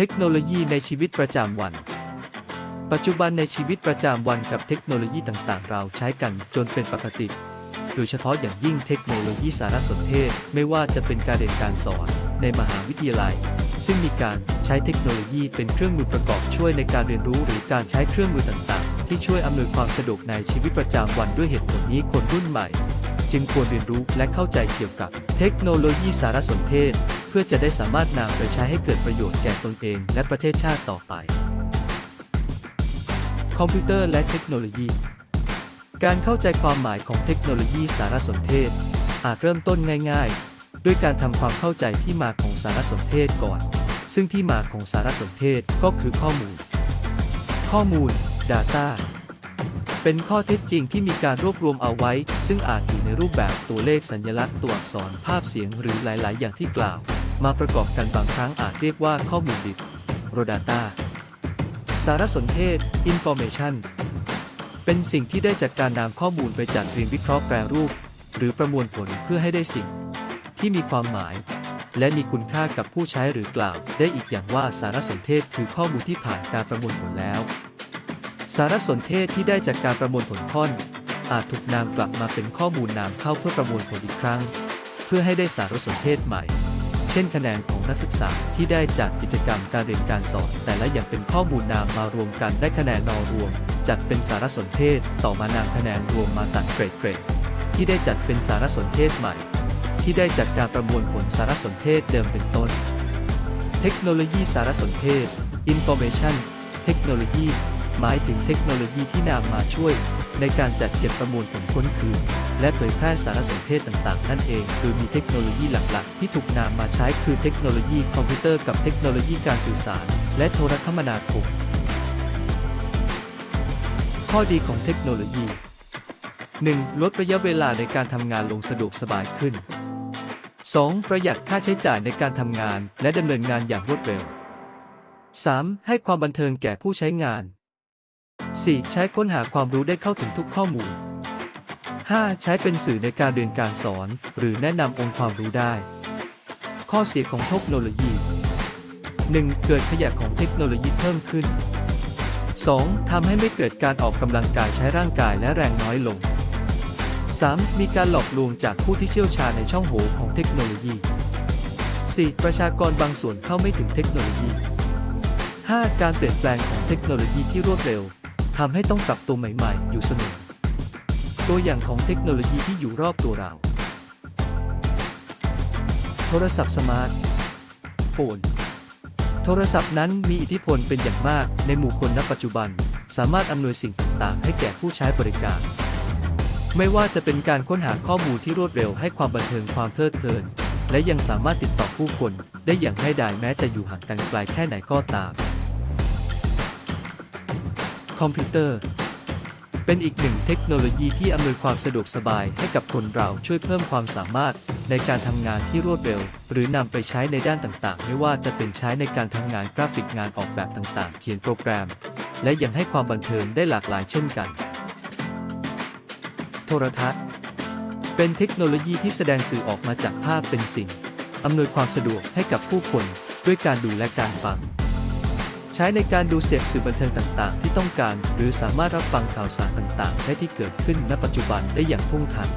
ทคโนโลยีในชีวิตประจำวัน ปัจจุบันในชีวิตประจำวันกับเทคโนโลยีต่างๆ เราใช้กันจนเป็นปกติ โดยเฉพาะอย่างยิ่งเทคโนโลยีสารสนเทศไม่ว่าจะเป็นการเรียนการสอนในมหาวิทยาลัย ซึ่งมีการใช้เทคโนโลยีเป็นเครื่องมือประกอบช่วยในการเรียนรู้หรือการใช้เครื่องมือต่างๆ ที่ช่วยอำนวยความสะดวกในชีวิตประจำวันด้วยเหตุผลนี้คนรุ่นใหม่ จึงควรเรียนรู้และเข้าใจเกี่ยวกับเทคโนโลยีสารสนเทศ เพื่อจะได้สามารถนำไปใช้ให้เกิดประโยชน์แก่ตนเองและประเทศชาติต่อไป คอมพิวเตอร์และเทคโนโลยี การเข้าใจความหมายของเทคโนโลยีสารสนเทศ อาจเริ่มต้นง่าย ๆ ด้วยการทำความเข้าใจที่มาของสารสนเทศก่อน ซึ่งที่มาของสารสนเทศก็คือข้อมูล ข้อมูล Data เป็นข้อเท็จจริงที่มีการรวบรวมเอาไว้ ซึ่งอาจอยู่ในรูปแบบตัวเลขสัญลักษณ์ตัวอักษรภาพเสียงหรือหลาย ๆ อย่างที่กล่าว มาประกอบกันบางครั้งอาจเรียกว่าข้อมูลดิบ Raw Data สารสนเทศ Information เป็นสิ่งที่ได้จากการนำข้อมูลไปจัดเรียงวิเคราะห์แปรรูป หรือประมวลผลเพื่อให้ได้สิ่ง ที่มีความหมาย และมีคุณค่ากับผู้ใช้หรือกล่าว ได้อีกอย่างว่าสารสนเทศคือข้อมูลที่ผ่านการประมวลผลแล้ว สารสนเทศที่ได้จากการประมวลผลท่อน อาจถูกนำกลับมาเป็นข้อมูลนามเข้าเพื่อประมวลผลอีกครั้ง เพื่อให้ได้สารสนเทศใหม่ เช่น คะแนนของนักศึกษาที่ได้จากกิจกรรมการเรียนการสอน แต่ละอย่างเป็นข้อมูลนามมารวมกันได้คะแนนนอรวม จัดเป็นสารสนเทศ ต่อมานำคะแนนรวมมาตัดเกรดเกรดที่ได้จัดเป็นสารสนเทศใหม่ ที่ได้จากการประมวลผลสารสนเทศเดิมเป็นต้น เทคโนโลยีสารสนเทศ Information เทคโนโลยี หมายถึงเทคโนโลยีที่นำมาช่วย ในการจัดเก็บประมวลผลค้นคืน และเผยแพร่สารสนเทศต่างๆ นั่นเอง โดยมีเทคโนโลยีหลักๆ ที่ถูกนำมาใช้คือเทคโนโลยีคอมพิวเตอร์กับเทคโนโลยีการสื่อสาร และโทรคมนาคม ข้อดีของเทคโนโลยี 1. ลดระยะเวลาในการทำงานลงสะดวกสบายขึ้น 2. ประหยัดค่าใช้จ่ายในการทำงาน และดำเนินงานอย่างรวดเร็ว 3. ให้ความบันเทิงแก่ผู้ใช้งาน 4. ใช้ค้นหาความรู้ได้เข้าถึงทุกข้อมูล 5. ใช้เป็นสื่อในการเรียนการสอน หรือแนะนำองค์ความรู้ได้ ข้อเสียของเทคโนโลยี 1. เกิดขยะของเทคโนโลยีเพิ่มขึ้น 2. ทำให้ไม่เกิดการออกกำลังกายใช้ร่างกายและแรงน้อยลง 3. มีการหลอกลวงจากผู้ที่เชี่ยวชาญในช่องโหว่ของเทคโนโลยี 4. ประชากรบางส่วนเข้าไม่ถึงเทคโนโลยี 5. การเปลี่ยนแปลงของเทคโนโลยีที่รวดเร็ว ทำให้ต้องปรับตัวใหม่ๆ อยู่เสมอ ตัวอย่างของเทคโนโลยีที่อยู่รอบตัวเรา โทรศัพท์สมาร์ทโฟน โทรศัพท์นั้นมีอิทธิพลเป็นอย่างมากในหมู่คนณปัจจุบัน สามารถอำนวยสิ่งต่างๆ ให้แก่ผู้ใช้บริการ ไม่ว่าจะเป็นการค้นหาข้อมูลที่รวดเร็วให้ความบันเทิงความเพลิดเพลิน และยังสามารถติดต่อผู้คนได้อย่างง่ายดายแม้จะอยู่ห่างกันไกลแค่ไหนก็ตาม คอมพิวเตอร์ เป็นอีกหนึ่งเทคโนโลยีที่อำนวยความสะดวกสบายให้กับคนเราช่วยเพิ่มความสามารถในการทำงานที่รวดเร็ว หรือนำไปใช้ในด้านต่างๆ ไม่ว่าจะเป็นใช้ในการทำงานกราฟิกงานออกแบบต่างๆ เขียนโปรแกรม และยังให้ความบันเทิงได้หลากหลายเช่นกัน โทรทัศน์ เป็นเทคโนโลยีที่แสดงสื่อออกมาจากภาพเป็นสิ่งอำนวยความสะดวกให้กับผู้คนด้วยการดูและการฟัง ช้ในการดูเสพสื่อบันเทิงต่างๆ ที่ต้องการ หรือสามารถรับฟังข่าวสารต่างๆ ได้ที่เกิดขึ้นณปัจจุบันได้อย่างพุ่งทัน